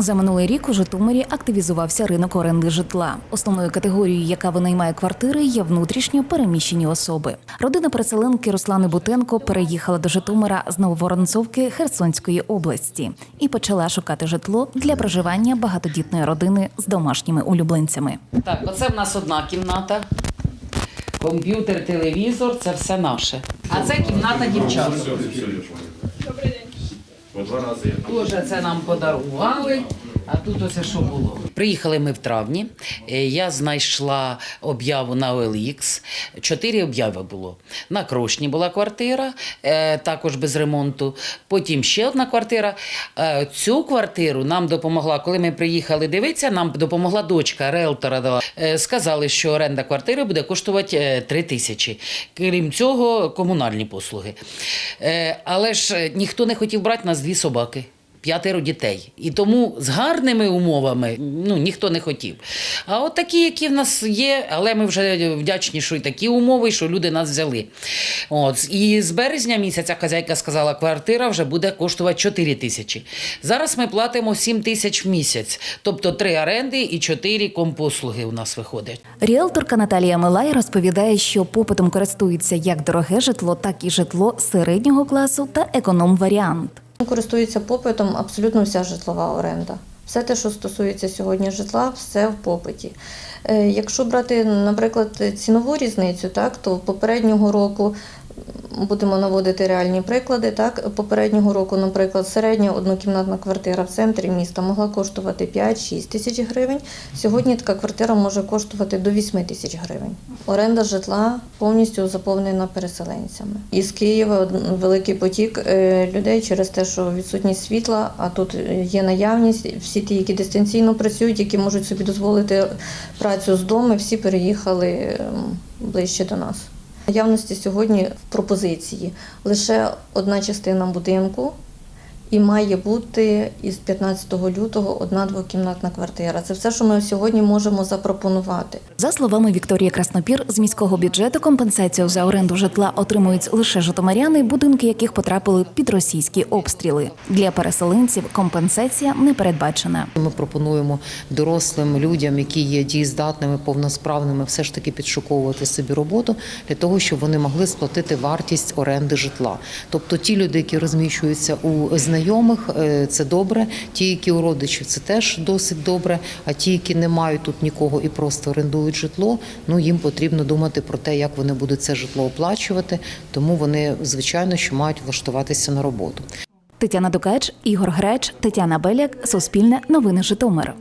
За минулий рік у Житомирі активізувався ринок оренди житла. Основною категорією, яка винаймає квартири, є внутрішньо переміщені особи. Родина переселенки Руслани Бутенко переїхала до Житомира з Нововоронцовки Херсонської області і почала шукати житло для проживання багатодітної родини з домашніми улюбленцями. Так, оце в нас одна кімната. Комп'ютер, телевізор це все наше. А це кімната дівчат. По два рази Дуже це нам подарували. А тут ось що було. Приїхали ми в травні. Е, Я знайшла об'яву на OLX. Чотири обяви було. На Крошні була квартира, е, також без ремонту. Потім ще одна квартира. Е, Цю квартиру нам допомогла, коли ми приїхали дивитися, нам допомогла дочка риелтора. Сказали, що оренда квартири буде коштувати 3 тисячі. Крім цього, комунальні послуги. Але ж ніхто не хотів брати нас дві собаки. П'ятеро дітей. І тому з гарними умовами ну, ніхто не хотів. А от такі, які в нас є, але ми вже вдячні, що і такі умови, що люди нас взяли. От. І з березня місяця хазяйка сказала, квартира вже буде коштувати 4 тисячі. Зараз ми платимо 7 тисяч в місяць, тобто три оренди і 4 компослуги у нас виходять. Ріелторка Наталія Милай розповідає, що попитом користується як дороге житло, так і житло середнього класу та економ-варіант. Користується попитом абсолютно вся житлова оренда. Все те, що стосується сьогодні житла, все в попиті. Е, Якщо брати, наприклад, цінову різницю, так, то попереднього року будемо наводити реальні приклади. Так, попереднього року, наприклад, середня однокімнатна квартира в центрі міста могла коштувати 5-6 тисяч гривень. Сьогодні така квартира може коштувати до 8 тисяч гривень. Оренда житла повністю заповнена переселенцями. Із Києва великий потік е, людей через те, що відсутність світла, а тут е, є наявність. Всі ті, які дистанційно працюють, які можуть собі дозволити працю з дому, всі переїхали ем, ближче до нас. Наявності сьогодні в пропозиції лише одна частина будинку. І має бути із 15 лютого одна двокімнатна квартира. Це все, що ми сьогодні можемо запропонувати. За словами Вікторії Краснопір, з міського бюджету компенсацію за оренду житла отримують лише житомиряни, будинки яких потрапили під російські обстріли. Для переселенців компенсація не передбачена. Ми пропонуємо дорослим людям, які є дієздатними, повносправними, все ж таки підшуковувати собі роботу для того, щоб вони могли сплатити вартість оренди житла. Тобто ті люди, які розміщуються у знайомих, е, це добре. Ті, які у родичів, це теж досить добре. А ті, які не мають тут нікого і просто орендують житло, ну їм потрібно думати про те, як вони будуть це житло оплачувати. Тому вони звичайно що мають влаштуватися на роботу. Тетяна Дукач, Ігор Греч, Тетяна Беляк, Суспільне новини Житомир.